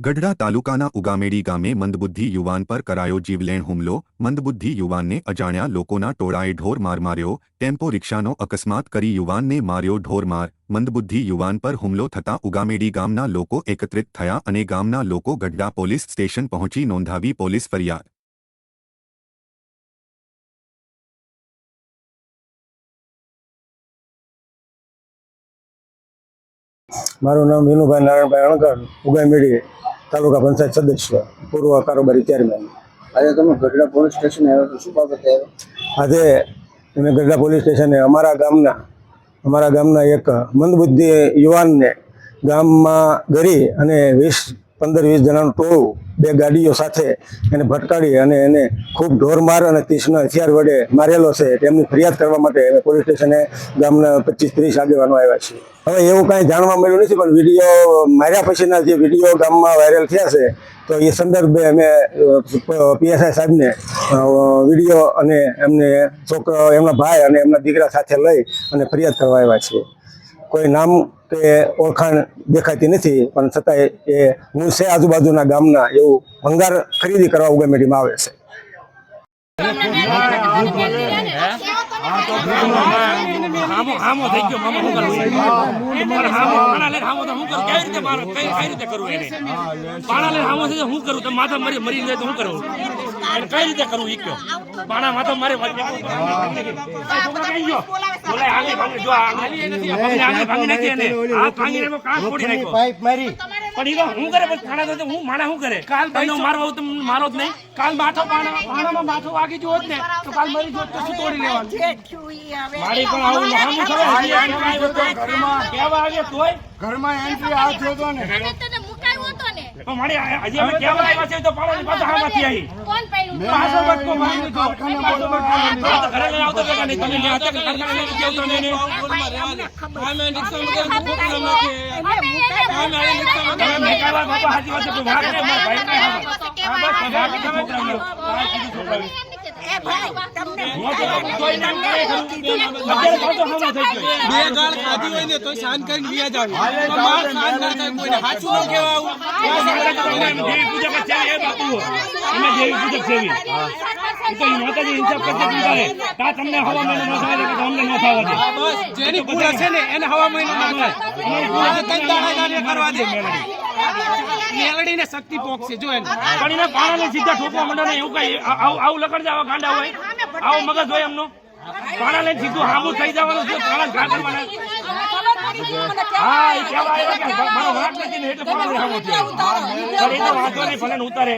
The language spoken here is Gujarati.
ગઢડા તાલુકાના ઉગામેડી ગામે મંદબુદ્ધિ યુવાન પર કરાયો જીવલેણ હુમલો મંદબુદ્ધિ યુવાનને અજાણ્યા લોકોના ટોળાએ ઢોર માર માર્યો ટેમ્પો રિક્ષાનો અકસ્માત કરી યુવાનને માર્યો ઢોર માર મંદબુદ્ધિ યુવાન પર હુમલો થતાં ઉગામેડી ગામના લોકો એકત્રિત થયા અને ગામના લોકો ગઢડા પોલીસ સ્ટેશન પહોંચી નોંધાવી પોલીસ ફરિયાદ મારું નામ વિનુભાઈ નારાયણભાઈ અણકર ઉગાઈમેડી તાલુકા પંચાયત સદસ્ય પૂર્વ કારોબારી ચેરમેન આજે તમે ગઢડા પોલીસ સ્ટેશન આવ્યો તો શું બાબતે આવ્યો? આજે અમે ગઢડા પોલીસ સ્ટેશને અમારા ગામના અમારા ગામના એક મંદબુદ્ધિ યુવાનને ગામમાં ગરી અને વીસ પંદર વીસ જણાનું ટોળું બે ગાડીઓ સાથે એને ભટકાડી અને એને ખૂબ ઢોરમાર અને તીક્ષ્ણ હથિયાર વડે મારેલો છે. તેમની ફરિયાદ કરવા માટે અમે પોલીસ સ્ટેશને ગામના પચીસ ત્રીસ આગેવાનો આવ્યા છીએ. હવે એવું કાંઈ જાણવા મળ્યું નથી, પણ વીડિયો માર્યા પછીના જે વીડિયો ગામમાં વાયરલ થયા છે, તો એ સંદર્ભે અમે પીએસઆઈ સાહેબને વીડિયો અને એમને છોકરો એમના ભાઈ અને એમના દીકરા સાથે લઈ અને ફરિયાદ કરવા આવ્યા છીએ. કોઈ નામ કે ઓળખાણ દેખાતી નથી, પણ છતાંય એ હું છે આજુબાજુના ગામના એવું ભંગાર ખરીદી કરવા ઉગામેડીમાં આવે છે. હામો હામો થઈ ગયો મામા હું કરું હામો પાણા લઈને હામો તો હું કરું કઈ રીતે મારો કઈ કઈ રીતે કરું એને પાણા લઈને હામો થઈ હું કરું તો માથા મરી મરી જાય તો હું કરું કઈ રીતે કરું ઈ કયો પાણા માથા મારે બોલાય આંગળી ભાંગી જો આંગળી ભાંગી નાખી એને આ ભાંગીને એમાં કાચ ફોડી નાખ્યો પાઇપ મારી પણ ઈ હું કરે? પછી ખાણા તો હું માણા શું કરે? કાલ ભાઈ મારવા આવું તો મારો જ નહીં. કાલ માથો પાણા પાણામાં માથો વાગી જોત ને તો કાલ મરી જોત તો શું તોડી લેવાનું. મારી પણ આવું નાનું હતો ઘરમાં કેવા આવે તોય? ઘરમાં એન્ટ્રી આ થયો તો ને? મારી આ- અમે કહેવા આવ્યા છે તો પાડોશી પાછા હામાંથી આવી. પાછો બટકો મારી તો ઘરે લઈને આવતો ભેગા નહીં. તમે ન્યા હતા કે કારખાને લઈને આવતો નહીં? ને? તમે મેકાલા બાપા હાચી મારા. બે ગાળ કરીને વ્યા જાવ તો માર ખાન ના થાય કોઈને હાચું ન કહેવા આવું તો પૂજક છે, કરતા મહિનો ન એને હવા મહિનો ના થાય દાડા કરવા દે ને શક્તિ પોકશે જો એને. પણ એને પાણાને સીધા ઠોકવા માંડે ને એવું કઈ આવું આવું લકડ જાવ ગાંડા હોય. આવો મગજ હોય એમનો. પાણા લઈને સીધું હામું થઈ જવાનું છે પાણા ઘા કરવાના હા એ કહેવા મારો વાંક નથી ને એટલે પાણા હામું થયો. પણ એ તો વાંધો નહીં ભલે ઉતારે.